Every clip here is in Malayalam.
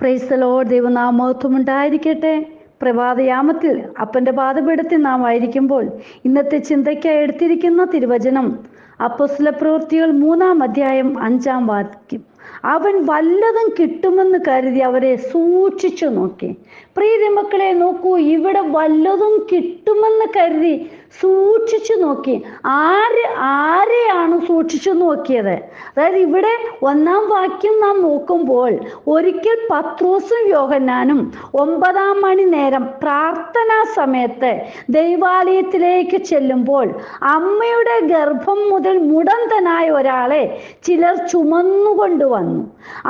പ്രൈസ്തലോ ദൈവനാമത്വം ഉണ്ടായിരിക്കട്ടെ. പ്രഭാതയാമത്തിൽ അപ്പന്റെ പാതപീഠത്തിൽ നാം ആയിരിക്കുമ്പോൾ ഇന്നത്തെ ചിന്തയ്ക്കായി എടുത്തിരിക്കുന്ന തിരുവചനം അപ്പോസ്തല പ്രവൃത്തികൾ മൂന്നാം അധ്യായം അഞ്ചാം വാക്യം. അവൻ വല്ലതും കിട്ടുമെന്ന് കരുതി അവരെ സൂക്ഷിച്ചു നോക്കി. പ്രീതി മക്കളെ നോക്കൂ ഇവിടെ വല്ലതും കിട്ടുമെന്ന് കരുതി സൂക്ഷിച്ചു നോക്കി. ആര് ആരെയാണ് സൂക്ഷിച്ചു നോക്കിയത്? അതായത് ഇവിടെ ഒന്നാം വാക്യം നാം നോക്കുമ്പോൾ ഒരിക്കൽ പത്രോസും യോഹന്നാനും ഒമ്പതാം മണി നേരം പ്രാർത്ഥനാ സമയത്ത് ദൈവാലയത്തിലേക്ക് ചെല്ലുമ്പോൾ അമ്മയുടെ ഗർഭം മുതൽ മുടന്തനായ ഒരാളെ ചിലർ ചുമന്നുകൊണ്ട് വന്നു.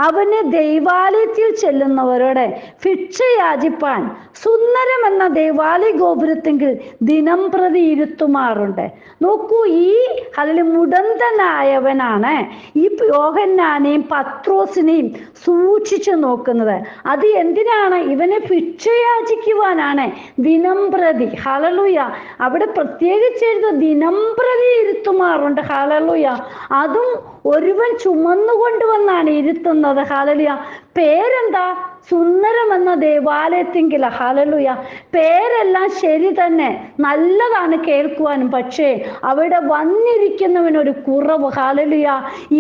അവന് ദൈവാലയത്തിൽ ചെല്ലുന്നവരോട് ഭിക്ഷ യാചിപ്പാൻ സുന്ദരം എന്ന ദൈവാലയ ഗോപുരത്തെങ്കിൽ ദിനം പ്രതി ഇരുത്തുമാറുണ്ട്. നോക്കൂ ഈ അതിൽ മുടന്തനായവനാണ് ഈ യോഹന്നാനെയും പത്രോസിനെയും സൂക്ഷിച്ചു നോക്കുന്നത്. അത് എന്തിനാണ്? ഇവനെ ഭിക്ഷയാചിക്കുവാനാണ്. ദിനംപ്രതി. ഹലലുയ അവിടെ പ്രത്യേകിച്ച് എഴുത ദിനംപ്രതി ഇരുത്തുമാറുണ്ട്. ഹലലുയ അതും ഒരുവൻ ചുമന്നുകൊണ്ടുവന്നാണ് ഇരുത്തുന്നത്. ഹലലുയ പേരെന്താ? സുന്ദരം എന്ന ദേവാലയത്തെങ്കില ഹാലലുയ പേരെല്ലാം ശരി തന്നെ നല്ലതാണ് കേൾക്കുവാനും. പക്ഷേ അവിടെ വന്നിരിക്കുന്നവനൊരു കുറവ് ഹാലലുയ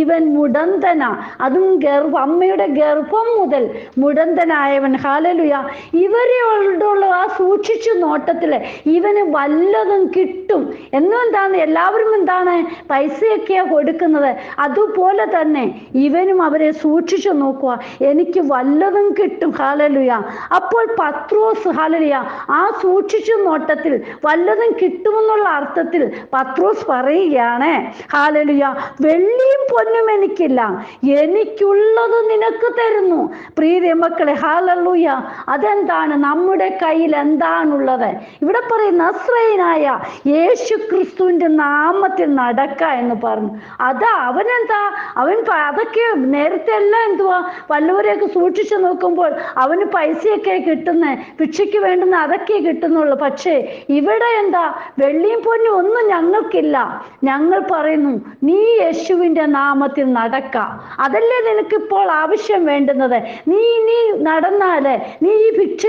ഇവൻ മുടന്തന. അതും ഗർഭ അമ്മയുടെ ഗർഭം മുതൽ മുടന്തനായവൻ ഹാലലുയ ഇവരെയുള്ള ആ സൂക്ഷിച്ചു നോട്ടത്തിൽ ഇവന് വല്ലതും കിട്ടും. എന്നും എന്താണ് എല്ലാവരും എന്താണ് പൈസയൊക്കെയാ കൊടുക്കുന്നത്? അതുപോലെ തന്നെ ഇവനും അവരെ സൂക്ഷിച്ചു നോക്കുക എനിക്ക് വല്ലതും കിട്ടും. ഹാലലുയ അപ്പോൾ പത്രോസ് ഹാലലുയ ആ സൂക്ഷിച്ചു നോട്ടത്തിൽ വല്ലതും കിട്ടുമെന്നുള്ള അർത്ഥത്തിൽ പത്രോസ് പറയുകയാണ്. ഹാലലുയ വെള്ളിയും പൊന്നും എനിക്കില്ല. എനിക്കുള്ളത് നിനക്ക് തരുന്നു. പ്രീതി മക്കളെ ഹാലലുയ അതെന്താണ്? നമ്മുടെ കയ്യിൽ എന്താണുള്ളത്? ഇവിടെ പറയുന്ന നസ്രയനായ യേശു ക്രിസ്തുവിന്റെ നാമത്തിൽ നടക്ക എന്ന് പറഞ്ഞു. അതാ അവനെന്താ? അവൻ അതൊക്കെ നേരത്തെ എല്ലാം എന്തുവാ? വല്ലവരെയൊക്കെ സൂക്ഷിച്ചു നോക്കുമ്പോൾ അവന് പൈസയൊക്കെ കിട്ടുന്നേ ഭിക്ഷയ്ക്ക് വേണ്ടുന്ന അതൊക്കെ കിട്ടുന്നുള്ളൂ. പക്ഷേ ഇവിടെ എന്താ? വെള്ളിയും പൊന്നും ഒന്നും ഞങ്ങൾക്കില്ല. ഞങ്ങൾ പറയുന്നു നീ യേശുവിന്റെ നാമത്തിൽ നടക്ക. അതല്ലേ നിനക്ക് ഇപ്പോൾ ആവശ്യം വേണ്ടുന്നത്? നീ ഇനി നടന്നാലേ നീ ഈ ഭിക്ഷ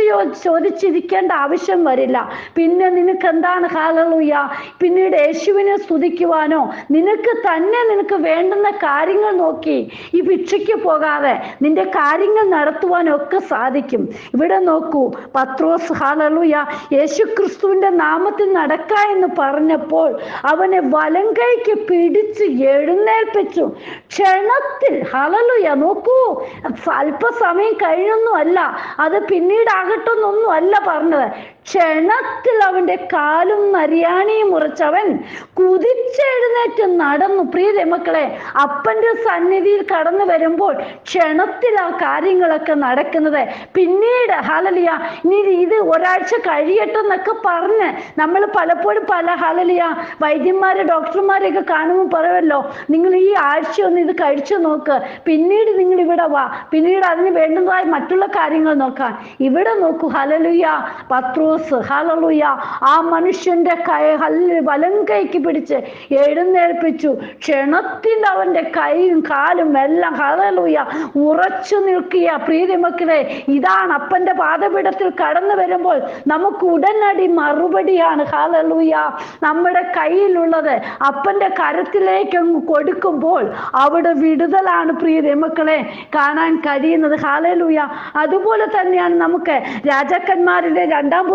ചോദിച്ചിരിക്കേണ്ട ആവശ്യം വരില്ല. പിന്നെ നിനക്ക് എന്താണ് ഹാലൂയ പിന്നീട് യേശുവിനെ സ്തുതിക്കുവാനോ നിനക്ക് തന്നെ നിനക്ക് വേണ്ടുന്ന കാര്യങ്ങൾ നോക്കി ഈ ഭിക്ഷയ്ക്ക് പോകാതെ നിന്റെ കാര്യങ്ങൾ നടത്തുവാനോ ഒക്കെ സാധിക്കും. ഇവിടെ നോക്കൂ പത്രോസ് ഹാളലുയ യേശു ക്രിസ്തുവിന്റെ നാമത്തിൽ നടക്ക എന്ന് പറഞ്ഞപ്പോൾ അവനെ വലം കൈക്ക് പിടിച്ച് എഴുന്നേൽപ്പിച്ചു. ക്ഷണത്തിൽ ഹളലുയ നോക്കൂ അല്പസമയം കഴിഞ്ഞൊന്നും അല്ല അത് പിന്നീടാകട്ടെന്നൊന്നും അല്ല പറഞ്ഞത്. ക്ഷണത്തിൽ അവന്റെ കാലും നരിയാണിയും മുറിച്ചവൻ കുതിച്ചെഴുന്നേറ്റ് നടന്നു. പ്രിയ മക്കളെ അപ്പന്റെ സന്നിധിയിൽ കടന്നു വരുമ്പോൾ ക്ഷണത്തിൽ ആ കാര്യങ്ങളൊക്കെ നടക്കുന്നത് പിന്നീട് ഹലലിയ നീ ഇത് ഒരാഴ്ച കഴിയട്ടെ എന്നൊക്കെ പറഞ്ഞ് നമ്മൾ പലപ്പോഴും പല ഹലലിയ വൈദ്യന്മാരെ ഡോക്ടർമാരെയൊക്കെ കാണുമ്പോൾ പറയുമല്ലോ നിങ്ങൾ ഈ ആഴ്ച ഒന്ന് ഇത് കഴിച്ചു നോക്ക്. പിന്നീട് നിങ്ങൾ ഇവിടെ വാ. പിന്നീട് അതിന് വേണ്ടതായി മറ്റുള്ള കാര്യങ്ങൾ നോക്കാം. ഇവിടെ നോക്കൂ ഹലലുയ പത്രോസ് ഹലലുയ ആ മനുഷ്യന്റെ കൈ വലം കൈക്ക് പിടിച്ച് എഴുന്നേൽപ്പിച്ചു. ക്ഷണത്തിൽ അവന്റെ കൈയും കാലും എല്ലാം ഹലലുയ ഉറച്ചു നിൽക്കിയ പ്രീതി മക്കളെ ഇതാണ് അപ്പന്റെ പാദപീഠത്തിൽ കടന്നു വരുമ്പോൾ നമുക്ക് ഉടനടി മറുപടിയാണ് ഹലലുയ നമ്മുടെ കയ്യിലുള്ളത് അപ്പന്റെ കരത്തിലേക്ക് അങ്ങ് കൊടുക്കുമ്പോൾ അവിടെ വിടുതലാണ് പ്രിയ മക്കളെ കാണാൻ കഴിയുന്നത് ഹാലലുയ അതുപോലെ തന്നെയാണ് നമുക്ക് രാജാക്കന്മാരുടെ രണ്ടാം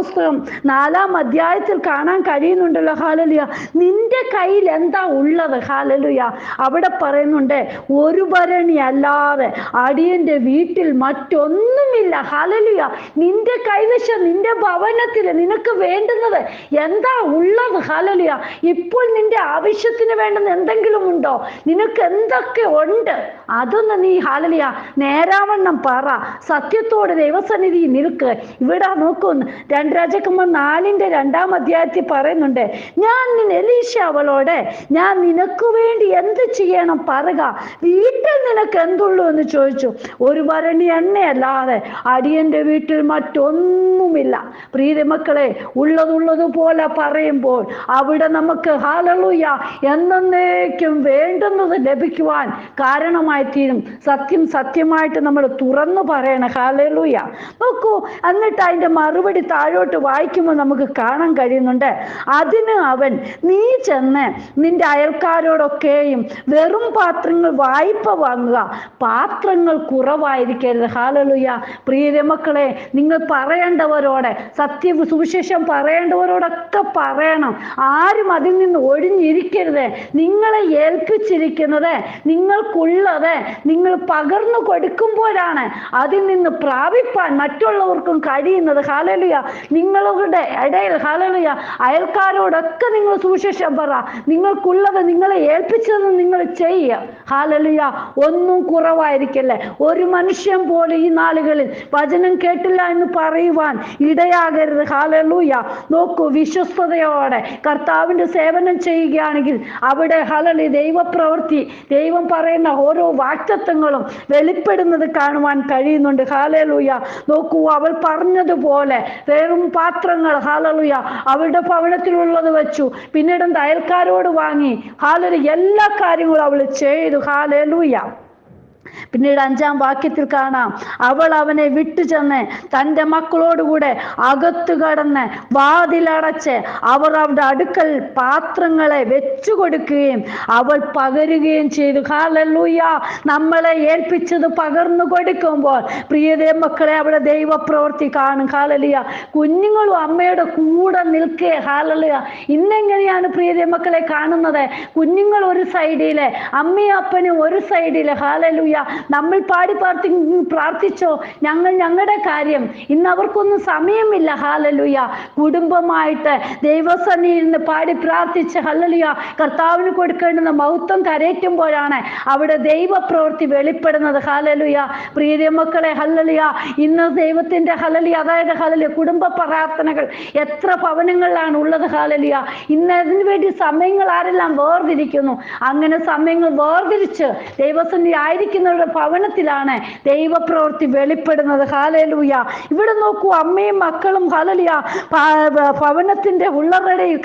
നാലാം അധ്യായത്തിൽ കാണാൻ കഴിയുന്നുണ്ടല്ലോ ഹാലലുയ നിന്റെ കയ്യിൽ എന്താ ഉള്ളത് ഹാലലുയ അവിടെ പറയുന്നുണ്ട് ഒരു ഭരണി അല്ലാതെ അടിയന്റെ വീട്ടിൽ മറ്റൊന്നുമില്ല ഹാലലുയ നിന്റെ കൈവശം നിന്റെ ഭവനത്തിൽ നിനക്ക് വേണ്ടുന്നത് എന്താ ഉള്ളത് ഹാലലുയ ഇപ്പോൾ നിന്റെ ആവശ്യത്തിന് വേണ്ടുന്ന എന്തെങ്കിലും ഉണ്ടോ? നിനക്ക് എന്തൊക്കെ ഉണ്ട്? അതൊന്ന് നീ ഹാലലിയ നേരാവണ്ണം പറ. സത്യത്തോട് ദൈവസന്നിധി നിൽക്ക്. ഇവിടെ നോക്കുന്നു രണ്ട് രാജാക്കന്മാർ നാലിന്റെ രണ്ടാം അധ്യായത്തിൽ പറയുന്നുണ്ട് ഞാൻ എലീഷ അവളോട് ഞാൻ നിനക്ക് വേണ്ടി എന്ത് ചെയ്യണം പറയുക വീട്ടിൽ നിനക്ക് എന്തുള്ളൂ എന്ന് ചോദിച്ചു. ഒരു വരണി എണ്ണയല്ലാതെ അടിയന്റെ വീട്ടിൽ മറ്റൊന്നുമില്ല. പ്രീതി മക്കളെ ഉള്ളതുള്ളതുപോലെ പറയുമ്പോൾ അവിടെ നമുക്ക് ഹാലലൂയ എന്നേക്കും വേണ്ടുന്നത് ലഭിക്കുവാൻ കാരണമായി തീരും. സത്യം സത്യമായിട്ട് നമ്മൾ തുറന്നു പറയണം. ഹാലലൂയ നോക്കൂ എന്നിട്ട് അതിന്റെ മറുപടി താഴോട്ട് വായിക്കുമ്പോൾ നമുക്ക് കാണാൻ കഴിയുന്നുണ്ട്. അതിന് അവൻ നീ ചെന്ന് നിന്റെ അയൽക്കാരോടൊക്കെയും വെറും പാത്രങ്ങൾ വായ്പ വാങ്ങുക. പാത്രങ്ങൾ കുറവായിരിക്കരുത്. ഹാലലുയ പ്രിയരെ മക്കളെ നിങ്ങൾ പറയേണ്ടവരോടെ സത്യ സുവിശേഷം പറയേണ്ടവരോടൊക്കെ പറയണം. ആരും അതിൽ നിന്ന് ഒഴിഞ്ഞിരിക്കരുത്. നിങ്ങളെ ഏൽപ്പിച്ചിരിക്കുന്നത് നിങ്ങൾക്കുള്ളത് നിങ്ങൾ പകർന്നു കൊടുക്കുമ്പോഴാണ്. അതിൽ നിന്ന് പ്രാപിപ്പാൻ മറ്റുള്ളവർക്കും കഴിയുന്നത്. ഹാലലുയ നിങ്ങളുടെ ഇടയിൽ ഹലലുയ അയൽക്കാരോടൊക്കെ നിങ്ങൾ സുവിശേഷം പറ. നിങ്ങൾക്കുള്ളത് നിങ്ങളെ ഏൽപ്പിച്ചത് നിങ്ങൾ ചെയ്യ. ഹാലലുയ ഒന്നും കുറവായിരിക്കല്ലേ? ഒരു മനുഷ്യൻ പോലെ ഈ നാളുകളിൽ വചനം കേട്ടില്ല എന്ന് പറയുവാൻ ഇടയാകരുത്. ഹാലലൂയ നോക്കൂ വിശ്വസ്തയോടെ കർത്താവിന്റെ സേവനം ചെയ്യുകയാണെങ്കിൽ അവിടെ ഹലലി ദൈവപ്രവൃത്തി ദൈവം പറയുന്ന ഓരോ വാക്തത്വങ്ങളും വെളിപ്പെടുന്നത് കാണുവാൻ കഴിയുന്നുണ്ട്. ഹാലലൂയ നോക്കൂ അവൾ പറഞ്ഞതുപോലെ വെറും പാത്രങ്ങൾ ഹാലലുയ അവളുടെ ഭവനത്തിലുള്ളത് വെച്ചു. പിന്നീട് അയൽക്കാരോട് വാങ്ങി. ഹാലലു എല്ലാ കാര്യങ്ങളും അവൾ ചെയ്തു. ഹാലലൂയ പിന്നീട് അഞ്ചാം വാക്യത്തിൽ കാണാം. അവൾ അവനെ വിട്ടു ചെന്ന് തന്റെ മക്കളോടുകൂടെ അകത്തു കടന്ന് വാതിലടച്ച് അവർ അവരുടെ അടുക്കൽ പാത്രങ്ങളെ വെച്ചു കൊടുക്കുകയും അവൾ പകരുകയും ചെയ്തു. ഹാലല്ലൂയ. നമ്മളെ ഏൽപ്പിച്ചത് പകർന്നു കൊടുക്കുമ്പോൾ പ്രിയതേ മക്കളെ അവിടെ ദൈവപ്രവൃത്തി കാണും. ഹാലലിയ കുഞ്ഞുങ്ങളും അമ്മയുടെ കൂടെ നിൽക്കേ. ഹാലലിയ ഇന്നെങ്ങനെയാണ് പ്രിയതേ മക്കളെ കാണുന്നത്? കുഞ്ഞുങ്ങൾ ഒരു സൈഡിലെ അമ്മയും അപ്പനും ഒരു സൈഡിലെ. ഹാലലുയ നമ്മൾ പാടി പ്രാർത്ഥി പ്രാർത്ഥിച്ചോ? ഞങ്ങൾ ഞങ്ങളുടെ കാര്യം. ഇന്ന് അവർക്കൊന്നും സമയമില്ല. ഹാലലുയ. കുടുംബമായിട്ട് ദൈവസന്നിയിൽ നിന്ന് പാടി പ്രാർത്ഥിച്ച് ഹല്ലലുയ കർത്താവിന് കൊടുക്കേണ്ടുന്ന മൗത്വം കരയറ്റുമ്പോഴാണ് അവിടെ ദൈവപ്രവൃത്തി വെളിപ്പെടുന്നത്. ഹാലലുയ. പ്രീതി മക്കളെ ഹല്ലലുയ ഇന്ന് ദൈവത്തിന്റെ ഹലലിയ അതായത് ഹലലിയ കുടുംബ പ്രാർത്ഥനകൾ എത്ര ഭവനങ്ങളിലാണ് ഉള്ളത് ഹാലലിയ. ഇന്ന് അതിനു വേണ്ടി സമയങ്ങൾ ആരെല്ലാം വേർതിരിക്കുന്നു? അങ്ങനെ സമയങ്ങൾ വേർതിരിച്ച് ദൈവസന്നി ആയിരിക്കുന്നവരുടെ ഭവനത്തിലാണ് ദൈവപ്രവൃത്തി വെളിപ്പെടുന്നത്. ഹാലലൂയ ഇവിടെ നോക്കൂ അമ്മയും മക്കളും ഹാലലിയ ഭവനത്തിന്റെ ഉള്ളറടയിൽ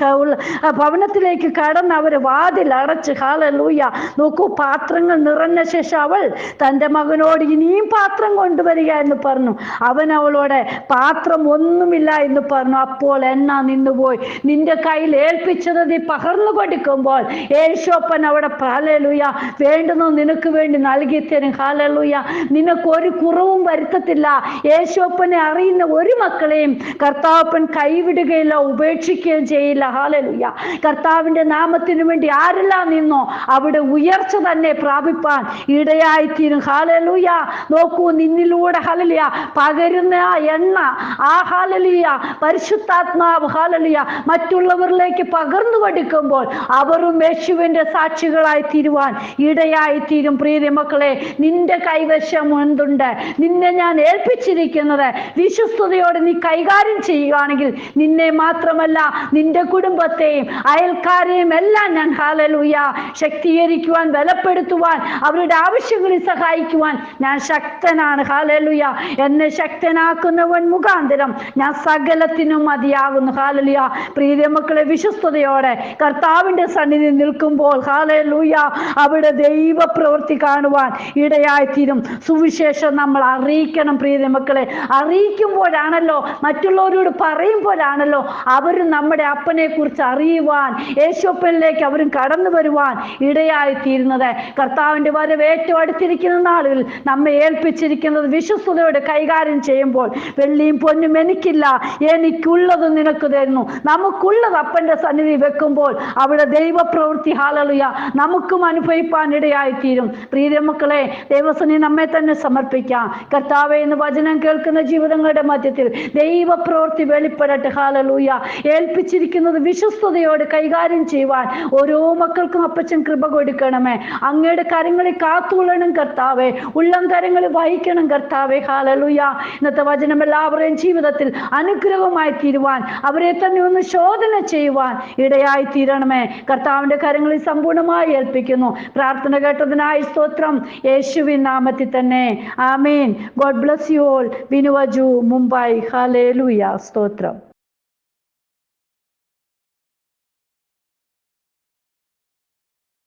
ഭവനത്തിലേക്ക് കടന്ന് അവർ വാതിൽ അടച്ച് ഹാലലൂയ നോക്കൂ പാത്രങ്ങൾ നിറഞ്ഞ ശേഷം അവൾ തന്റെ മകനോട് ഇനിയും പാത്രം കൊണ്ടുവരിക എന്ന് പറഞ്ഞു. അവൻ അവളോട് പാത്രം ഒന്നുമില്ല എന്ന് പറഞ്ഞു. അപ്പോൾ എണ്ണ നിന്നുപോയി? നിന്റെ കയ്യിൽ ഏൽപ്പിച്ചത് നീ പകർന്നു കൊടുക്കുമ്പോൾ യേശോപ്പൻ അവിടെ ഹാലലൂയ വേണ്ടുന്നു നിനക്ക് വേണ്ടി നൽകി തരും ഹാലലൂയ. നിനക്ക് ഒരു കുറവും വരുത്തത്തില്ല. യേശോപ്പനെ അറിയുന്ന ഒരു മക്കളെയും കർത്താവപ്പൻ കൈവിടുകയില്ല ഉപേക്ഷിക്കുകയും ചെയ്യില്ല. ഹാലലൂയ. കർത്താവിന്റെ നാമത്തിനു വേണ്ടി ആരെല്ലാം നിന്നോ അവിടെ ഉയർച്ച തന്നെ പ്രാപിപ്പാൻ ഇടയായിത്തീരും. ഹാലലൂയ. നോക്കൂ നിന്നിലൂടെ ഹലലിയ പകരുന്ന ആ എണ്ണ ആ ഹാലലിയ പരിശുദ്ധാത്മാവ് ഹാലലിയ മറ്റുള്ളവരിലേക്ക് പകർന്നു കൊടുക്കുമ്പോൾ അവരും യേശുവിന്റെ സാക്ഷികളായി തീരുവാൻ ഇടയായി തീരും പ്രീതി മക്കളെ നിന്റെ കൈവശം എന്തുണ്ട്? നിന്നെ ഞാൻ ഏൽപ്പിച്ചിരിക്കുന്നത്. വിശ്വസ്തയോടെ നീ കൈകാര്യം ചെയ്യുകയാണെങ്കിൽ നിന്നെ മാത്രമല്ല നിന്റെ കുടുംബത്തെയും അയൽക്കാരെയും എല്ലാം ഞാൻ ഹാലലൂയ ശക്തീകരിക്കുവാൻ ബലപ്പെടുത്തുവാൻ അവരുടെ ആവശ്യങ്ങളിൽ സഹായിക്കുവാൻ ഞാൻ ശക്തനാണ് ഹാലലുയ എന്നെ ശക്തനാക്കുന്നവൻ മുഖാന്തരം ഞാൻ സകലത്തിനും മതിയാകുന്നു ഹാലലുയ പ്രീതി മക്കളെ വിശ്വസ്തയോടെ കർത്താവിന്റെ സന്നിധി നിൽക്കുമ്പോൾ ഹാലലൂയ അവിടെ ദൈവ പ്രവൃത്തി കാണുവാൻ ഇടയായിത്തീരും സുവിശേഷം നമ്മൾ അറിയിക്കണം പ്രീതി മക്കളെ. അറിയിക്കുമ്പോഴാണല്ലോ മറ്റുള്ളവരോട് പറയുമ്പോഴാണല്ലോ അവരും നമ്മുടെ അപ്പനെ കുറിച്ച് അറിയുവാൻ യേശുപ്പനിലേക്ക് അവരും കടന്നു വരുവാൻ ഇടയായിത്തീരുന്നത്. കർത്താവിന്റെ വരവ് ഏറ്റവും അടുത്തിരിക്കുന്ന നാളിൽ നമ്മെ ഏൽപ്പിച്ചിരിക്കുന്നത് വിശ്വസ്തയോടെ കൈകാര്യം ചെയ്യുമ്പോൾ വെള്ളിയും പൊന്നും എനിക്കില്ല എനിക്കുള്ളത് നിനക്ക് തരുന്നു. നമുക്കുള്ളത് അപ്പന്റെ സന്നിധി വെക്കുമ്പോൾ അവിടെ ദൈവപ്രവൃത്തി ഹാലളിയ നമുക്കും അനുഭവിപ്പാൻ ഇടയായിത്തീരും. പ്രീതി മക്കളെ ദൈവസനി നമ്മെ തന്നെ സമർപ്പിക്കാം. കർത്താവെ എന്ന് വചനം കേൾക്കുന്ന ജീവിതങ്ങളുടെ മധ്യത്തിൽ ദൈവപ്രവൃത്തി വെളിപ്പെടട്ടെ. ഹാലലൂയ ഏൽപ്പിച്ചിരിക്കുന്നത് വിശ്വസ്തയോട് കൈകാര്യം ചെയ്യുവാൻ ഓരോ മക്കൾക്കും അപ്പച്ചൻ കൃപ കൊടുക്കണമേ. അങ്ങയുടെ കരങ്ങളിൽ കാത്തുകൊള്ളണം കർത്താവെ. ഉള്ളം കരങ്ങളിൽ വഹിക്കണം കർത്താവെ. ഹാലലൂയ ഇന്നത്തെ വചനം എല്ലാവരുടെയും ജീവിതത്തിൽ അനുഗ്രഹമായി തീരുവാൻ അവരെ തന്നെ ഒന്ന് ശോധന ചെയ്യുവാൻ ഇടയായി തീരണമേ. കർത്താവിന്റെ കരങ്ങളിൽ സമ്പൂർണമായി ഏൽപ്പിക്കുന്നു. പ്രാർത്ഥന കേട്ടതിനായി സ്തോത്രം. യേശുവിൻ നാമത്തിൽ തന്നെ ആമേൻ ഗോഡ് ബ്ലസ് യു ഓൾ വിനുവജു മുംബൈ ഹാലേലൂയ സ്തോത്രം